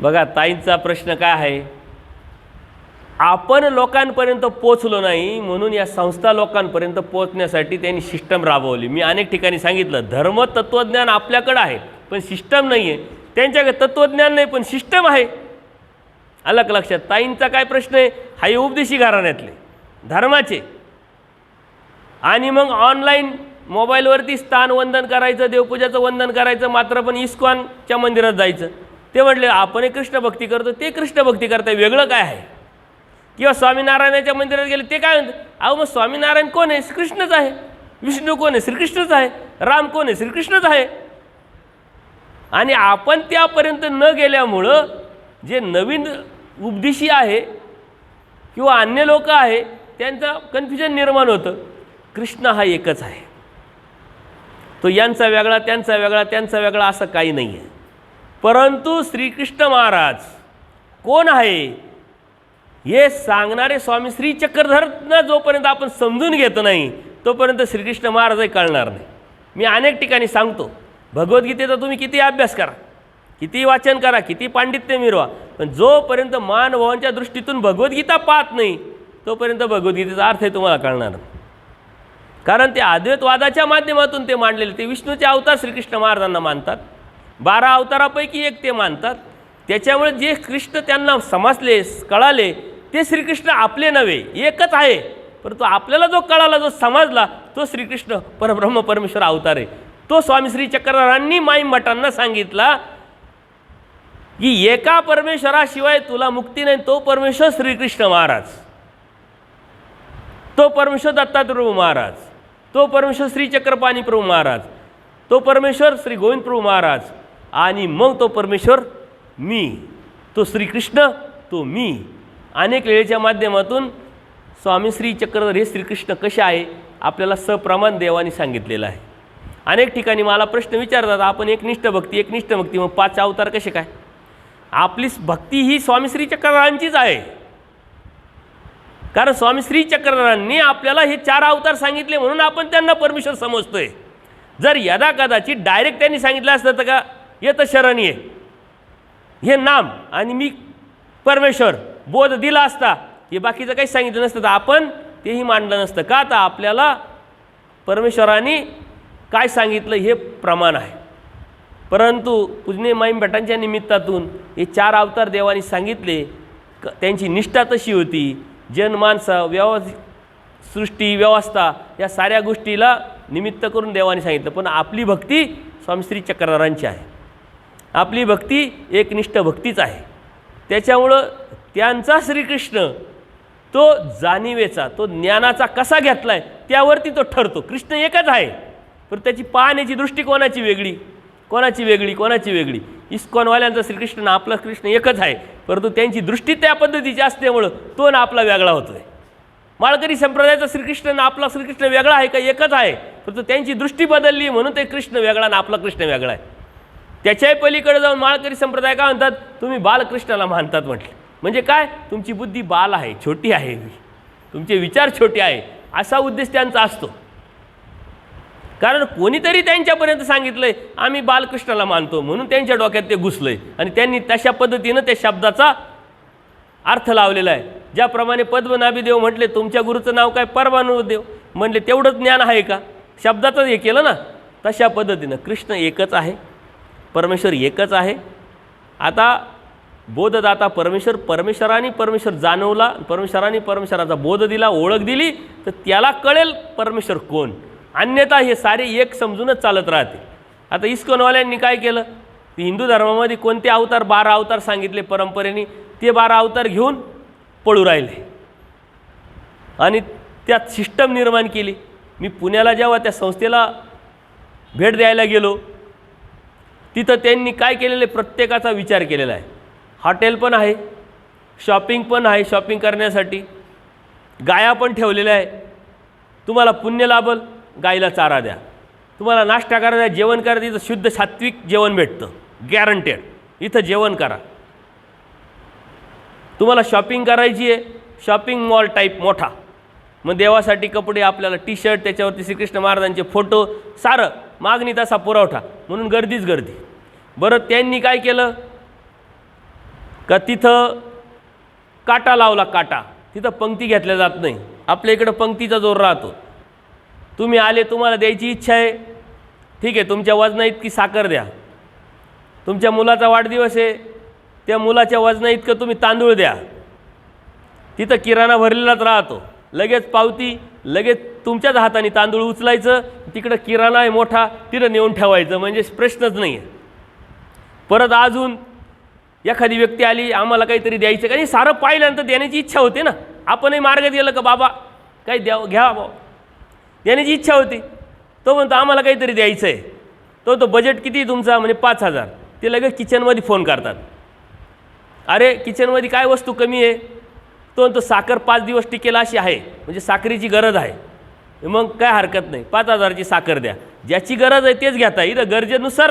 बघा ताईंचा प्रश्न काय आहे? आपण लोकांपर्यंत पोचलो नाही म्हणून या संस्था लोकांपर्यंत पोचण्यासाठी त्यांनी सिस्टम राबवली. मी अनेक ठिकाणी सांगितलं धर्म तत्त्वज्ञान आपल्याकडं आहे पण सिस्टम नाही आहे त्यांच्याकडे तत्त्वज्ञान नाही पण सिस्टम आहे. अलग लक्षात? ताईंचा काय प्रश्न आहे? हा उपदेशी घराण्यातले धर्माचे. आणि मग ऑनलाईन मोबाईलवरती स्थान वंदन करायचं देवपूजाचं वंदन करायचं मात्र पण इस्कॉनच्या मंदिरात जायचं. ते म्हटले आपण कृष्ण भक्ती करतो ते कृष्ण भक्ती करताय वेगळं काय आहे? किंवा स्वामीनारायणाच्या मंदिरात गेले ते काय म्हणतात अहो मग स्वामीनारायण कोण आहे? श्रीकृष्णच आहे. विष्णू कोण आहे? श्रीकृष्णच आहे. राम कोण आहे? श्रीकृष्णच आहे. आणि आपण त्यापर्यंत न गेल्यामुळं जे नवीन उपदेशी आहे किंवा अन्य लोक आहे त्यांचं कन्फ्युजन निर्माण होतं. कृष्ण हा एकच आहे. तो यांचा वेगळा त्यांचा वेगळा त्यांचा वेगळा असं काही नाही आहे परंतु श्रीकृष्ण महाराज कोण आहे? हे सांगणारे स्वामी श्री चक्रधरनं जोपर्यंत आपण समजून घेत नाही तोपर्यंत श्रीकृष्ण महाराजही कळणार नाही. मी अनेक ठिकाणी सांगतो भगवद्गीतेचा तुम्ही किती अभ्यास करा किती वाचन करा किती पांडित्य मिरवा पण जोपर्यंत मानभावांच्या दृष्टीतून भगवद्गीता पाहत नाही तोपर्यंत भगवद्गीतेचा अर्थ आहे तुम्हाला कळणार नाही. कारण ते अद्वैतवादाच्या माध्यमातून ते मांडलेले ते विष्णूचे अवतार श्रीकृष्ण महाराजांना मानतात. बारा अवतारापैकी एक ते मानतात. त्याच्यामुळे जे कृष्ण त्यांना समजले कळाले ते श्रीकृष्ण आपले नव्हे एकच आहे. परंतु आपल्याला जो कळाला जो समजला तो श्रीकृष्ण परब्रह्म परमेश्वर अवतार आहे. तो स्वामी श्री चक्रधरांनी माईम सांगितला की एका परमेश्वराशिवाय तुला मुक्ती नाही तो परमेश्वर श्रीकृष्ण महाराज. तो परमेश्वर दत्तात्रय महाराज. तो परमेश्वर श्री चक्रपाणी प्रभू महाराज. तो परमेश्वर श्री गोविंद प्रभू महाराज. आणि मग तो परमेश्वर मी तो श्रीकृष्ण तो मी. अनेक वेळेच्या माध्यमातून स्वामी श्री चक्रधर हे श्रीकृष्ण कसे आहे आपल्याला सप्रमाण देवाने सांगितलेलं आहे. अनेक ठिकाणी मला प्रश्न विचारतात आपण एकनिष्ठ भक्ती एकनिष्ठ भक्ती मग पाच अवतार कसे काय? आपली भक्ती ही स्वामी श्री चक्रधरांचीच आहे. कारण स्वामी श्री चक्रधरांनी आपल्याला हे चार अवतार सांगितले म्हणून आपण त्यांना परमेश्वर समजतोय. जर यदा कदाचित डायरेक्ट त्यांनी सांगितलं असतं तर का? येतं शरण. ये हे नाम आणि मी परमेश्वर बोध दिला असता हे बाकीचं काही सांगितलं नसतं तर आपण तेही मांडलं नसतं. का? तर आपल्याला परमेश्वराने काय सांगितलं हे प्रमाण आहे. परंतु पूजने माईम भटांच्या निमित्तातून हे चार अवतार देवाने सांगितले क त्यांची निष्ठा तशी होती. जनमानसं व्यव सृष्टी व्यवस्था या साऱ्या गोष्टीला निमित्त करून देवाने सांगितलं. पण आपली भक्ती स्वामी श्री चक्रधरांची आहे. आपली भक्ती एकनिष्ठ भक्तीच आहे. त्याच्यामुळं त्यांचा श्रीकृष्ण तो जाणिवेचा तो ज्ञानाचा कसा घेतला आहे त्यावरती तो ठरतो. कृष्ण एकच आहे पण त्याची पाहण्याची दृष्टी कोणाची वेगळी? कोणाची वेगळी? कोणाची वेगळी? इस्कॉनवाल्यांचा श्रीकृष्ण आपला कृष्ण एकच आहे परंतु त्यांची दृष्टी त्या पद्धतीची असल्यामुळं तो ना आपला वेगळा होतो आहे माळकरी संप्रदायाचा श्रीकृष्ण ना आपला श्रीकृष्ण वेगळा आहे का? एकच आहे परंतु त्यांची दृष्टी बदलली म्हणून ते कृष्ण वेगळा आणि आपला कृष्ण वेगळा आहे. त्याच्याही पलीकडे जाऊन माळकरी संप्रदाय काय म्हणतात? तुम्ही बालकृष्णाला मानतात म्हटले. म्हणजे काय? तुमची बुद्धी बाल आहे छोटी आहे. तुमचे विचार छोटे आहे. असा उद्देश त्यांचा असतो. कारण कोणीतरी त्यांच्यापर्यंत सांगितलंय आम्ही बालकृष्णाला मानतो. म्हणून त्यांच्या डोक्यात ते घुसलंय. आणि त्यांनी तशा पद्धतीनं त्या शब्दाचा अर्थ लावलेला आहे. ज्याप्रमाणे पद्मनाभीदेव म्हटले तुमच्या गुरुचं नाव काय? परमानुदेव म्हणले तेवढंच ज्ञान आहे का? शब्दाचं हे केलं ना तशा पद्धतीनं. कृष्ण एकच आहे. परमेश्वर एकच आहे. आता बोधदाता परमेश्वर परमेश्वराने परमेश्वर जाणवला परमेश्वराने परमेश्वराचा बोध दिला ओळख दिली तर त्याला कळेल परमेश्वर कोण. अन्यथा हे सारे एक समजूनच चालत राहते. आता इस्कॉनवाल्यांनी काय केलं? ते हिंदू धर्मामध्ये कोणते अवतार बारा अवतार सांगितले परंपरेने ते बारा अवतार घेऊन पळू राहिले. आणि त्यात सिस्टम निर्माण केली. मी पुण्याला जेव्हा त्या संस्थेला भेट द्यायला गेलो तिथं त्यांनी काय केलेलं आहे? प्रत्येकाचा विचार केलेला आहे. हॉटेल पण आहे शॉपिंग पण आहे शॉपिंग करण्यासाठी. गाया पण ठेवलेल्या आहे. तुम्हाला पुण्य लाभल गाईला चारा द्या. तुम्हाला नाश्ता करा जेवण करा तिथं शुद्ध सात्विक जेवण भेटतं. गॅरंटेड इथं जेवण करा. तुम्हाला शॉपिंग करायची आहे शॉपिंग मॉल टाईप मोठा. मग देवासाठी कपडे आपल्याला टी शर्ट त्याच्यावरती श्रीकृष्ण महाराजांचे फोटो सारं. मागणी तसा पुरवठा. म्हणून गर्दीच गर्दी. बरं त्यांनी काय केलं? का तिथं काटा लावला काटा. तिथं पंक्ती घेतल्या जात नाही. आपल्या इकडं पंक्तीचा जोर राहतो. तुम्ही आले तुम्हाला द्यायची इच्छा आहे. ठीक आहे तुमच्या वजना इतकी साखर द्या. तुमच्या मुलाचा वाढदिवस आहे. त्या मुलाच्या वजना इतकं तुम्ही तांदूळ द्या. तिथं किराणा भरलेलाच राहतो. लगेच पावती लगेच तुमच्याच हाताने तांदूळ उचलायचं. तिकडं किराणा आहे मोठा तिथं नेऊन ठेवायचं. म्हणजे प्रश्नच नाही आहे परत अजून एखादी व्यक्ती आली आम्हाला काहीतरी द्यायचं का? नाही सारं पाहिल्यानंतर देण्याची इच्छा होते ना? आपणही मार्ग दिलं का बाबा? काही द्या घ्या बाबा देण्याची इच्छा होती. तो म्हणतो आम्हाला काहीतरी द्यायचं आहे तो तो बजेट किती आहे तुमचा? म्हणजे पाच हजार. ते लगेच किचनमध्ये फोन करतात. अरे किचनमध्ये काय वस्तू कमी आहे? तो म्हणतो साखर पाच दिवस टिकेल अशी आहे. म्हणजे साखरेची गरज आहे. मग काय हरकत नाही. पाच हजाराची साखर द्या. ज्याची गरज आहे तेच घेता. इथं गरजेनुसार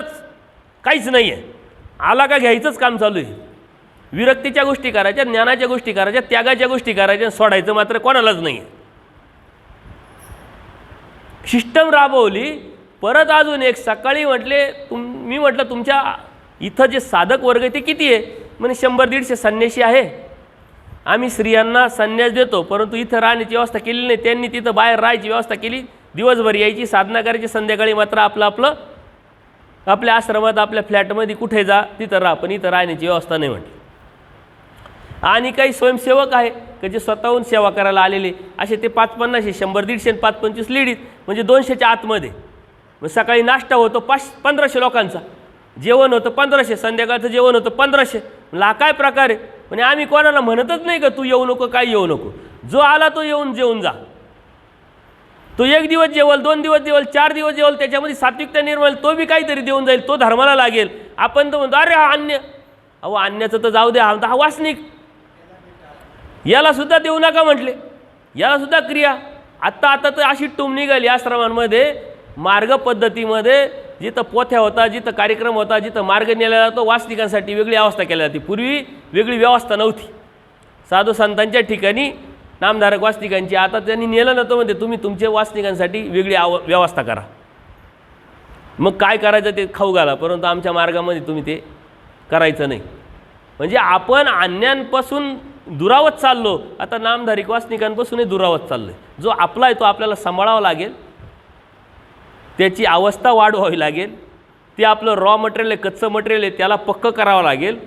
काहीच नाही आहे आला का घ्यायचंच काम चालू आहे. विरक्तीच्या गोष्टी करायच्या ज्ञानाच्या गोष्टी करायच्या त्यागाच्या गोष्टी करायच्या सोडायचं मात्र कोणालाच नाही. आहे सिस्टम राबवली परत अजून एक सकाळी म्हटले तुम मी म्हटलं तुमच्या इथं जे साधक वर्ग आहे ते किती आहे? म्हणजे शंभर दीडशे संन्याशी आहे. आम्ही स्त्रियांना संन्यास देतो परंतु इथं राहण्याची व्यवस्था केली नाही. त्यांनी तिथं बाहेर राहायची व्यवस्था केली. दिवसभर यायची साधना करायची संध्याकाळी मात्र आपलं आपलं आपल्या आश्रमात आपल्या फ्लॅटमध्ये कुठे जा तिथं राहा पण इथं राहण्याची व्यवस्था नाही म्हटली. आणि काही स्वयंसेवक आहे की जे स्वतःहून सेवा करायला आलेले असे ते पाच पन्नासशे शंभर दीडशे आणि पाच पंचवीस लेडीज म्हणजे दोनशेच्या आतमध्ये. मग सकाळी नाश्ता होतो पाच पंधराशे लोकांचा. जेवण होतं पंधराशे संध्याकाळचं जेवण होतं पंधराशे. म्हणलं हा काय प्रकार आहे? म्हणजे आम्ही कोणाला म्हणतच नाही का तू येऊ नको काय येऊ नको. जो आला तो येऊन जेवून जा. तो एक दिवस जेवल दोन दिवस जेवल चार दिवस जेवल त्याच्यामध्ये सात्विकता निर्माण तो बी काहीतरी देऊन जाईल तो धर्माला लागेल. आपण तर म्हणतो अरे हा अन्य. अहो अन्याचं तर जाऊ द्या हा हा वासनिक. याला सुद्धा देऊ नका म्हटले. याला सुद्धा क्रिया. आत्ता आता तर अशी टूम निघाली आश्रमांमध्ये मार्ग पद्धतीमध्ये जिथं पोथ्या होता जिथं कार्यक्रम होता जिथं मार्ग नेला जातो वासनिकांसाठी वेगळी अवस्था केली जाते. पूर्वी वेगळी व्यवस्था नव्हती. साधू संतांच्या ठिकाणी नामधारक वासनिकांची. आता त्यांनी नेलं नव्हतं म्हणजे तुम्ही तुमच्या वासनिकांसाठी वेगळी आव व्यवस्था करा. मग काय करायचं ते खाऊ घाला परंतु आमच्या मार्गामध्ये तुम्ही ते करायचं नाही. म्हणजे आपण अन्यांपासून दुरावत चाललो आता नामधारिक वासनिकांपासूनही दुरावत चाललो आहे जो आपला आहे तो आपल्याला सांभाळावा लागेल त्याची अवस्था वाढवावी लागेल ते आपलं रॉ मटेरियल आहे कच्चं मटेरियल आहे त्याला पक्कं करावं लागेल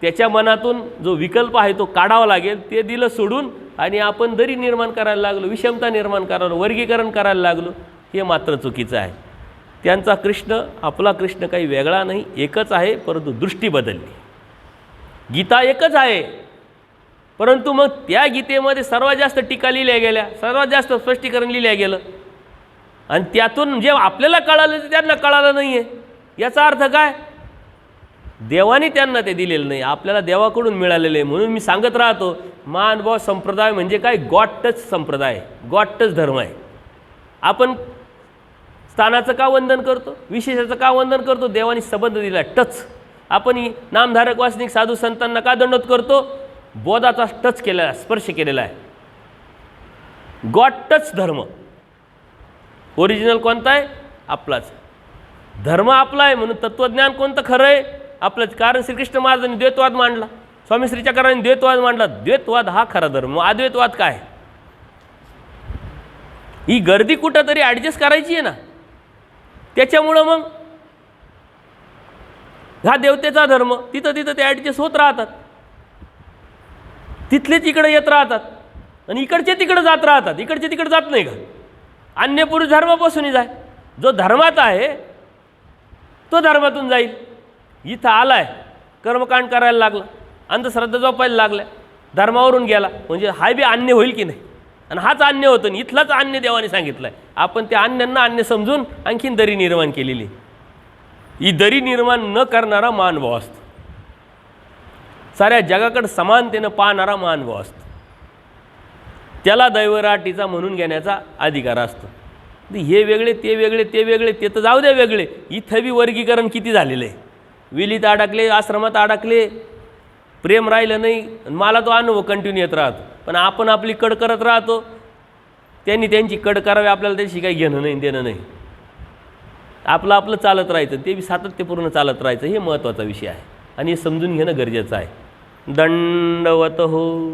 त्याच्या मनातून जो विकल्प आहे तो काढावा लागेल ते दिलं सोडून आणि आपण दरी निर्माण करायला लागलो विषमता निर्माण करायला वर्गीकरण करायला लागलो हे मात्र चुकीचं आहे. त्यांचा कृष्ण आपला कृष्ण काही वेगळा नाही एकच आहे परंतु दृष्टी बदलली. गीता एकच आहे. परंतु मग त्या गीतेमध्ये सर्वात जास्त टीका लिहिल्या गेल्या सर्वात जास्त स्पष्टीकरण लिहिल्या गेलं. आणि त्यातून जे आपल्याला कळालं ते त्यांना कळालं नाही आहे याचा अर्थ काय? देवाने त्यांना ते दिलेलं नाही आपल्याला देवाकडून मिळालेलं आहे म्हणून मी सांगत राहतो मानभाव संप्रदाय म्हणजे काय? गॉडटच संप्रदाय गॉडटच धर्म आहे. आपण स्थानाचं का वंदन करतो? विशेषाचं का वंदन करतो? देवाने संबंध दिला टच. आपण ही नामधारक वासनिक साधू संतांना का दंडोत करतो? बोधाचा टच केलेला आहे स्पर्श केलेला आहे. गॉड टच धर्म. ओरिजिनल कोणता आहे? आपलाच. धर्म आपला आहे म्हणून तत्त्वज्ञान कोणतं खरं आहे? आपलं कारण श्रीकृष्ण महाराजांनी द्वैतवाद मांडला. स्वामी श्रीचक्रांनी द्वैतवाद मांडला. द्वैतवाद हा खरा धर्म. अद्वैतवाद काय? ही गर्दी कुठं तरी ॲडजस्ट करायची आहे ना? त्याच्यामुळं मग हा देवतेचा धर्म तिथं तिथं ते ॲडजस्ट होत राहतात. तिथलेच इकडे येत राहतात. आणि इकडचे तिकडे जात राहतात. इकडचे तिकडे जात नाही का? अन्य पुरुष धर्मापासूनच आहे जो धर्मात आहे तो धर्मातून जाईल. इथं आलाय कर्मकांड करायला लागला अंधश्रद्धा जोपायला लागल्या धर्मावरून गेला. म्हणजे हा बी अन्य होईल की नाही? आणि हाच अन्य होतं आणि इथलाच अन्य देवाने सांगितलं आहे आपण त्या अन्यांना अन्य समजून आणखीन दरी निर्माण केलेली ही दरी निर्माण न करणारा मानभाव असतो. साऱ्या जगाकडे समानतेनं पाहणारा मानभाव असतो. त्याला दैवराटीचा म्हणून घेण्याचा अधिकार असतो. हे वेगळे ते वेगळे ते वेगळे ते तर जाऊ द्या वेगळे. इथं बी वर्गीकरण किती झालेलं आहे? विलीत अडकले आश्रमात अडकले. प्रेम राहिलं नाही आणि मला तो अनुभव कंटिन्यू येत राहतो. पण आपण आपली कड करत राहतो. त्यांनी त्यांची कड करावी आपल्याला त्याशी काही घेणं नाही देणं नाही. आपलं आपलं चालत राहायचं ते बी सातत्यपूर्ण चालत राहायचं हे महत्त्वाचा विषय आहे. आणि हे समजून घेणं गरजेचं आहे. दंडवत हो.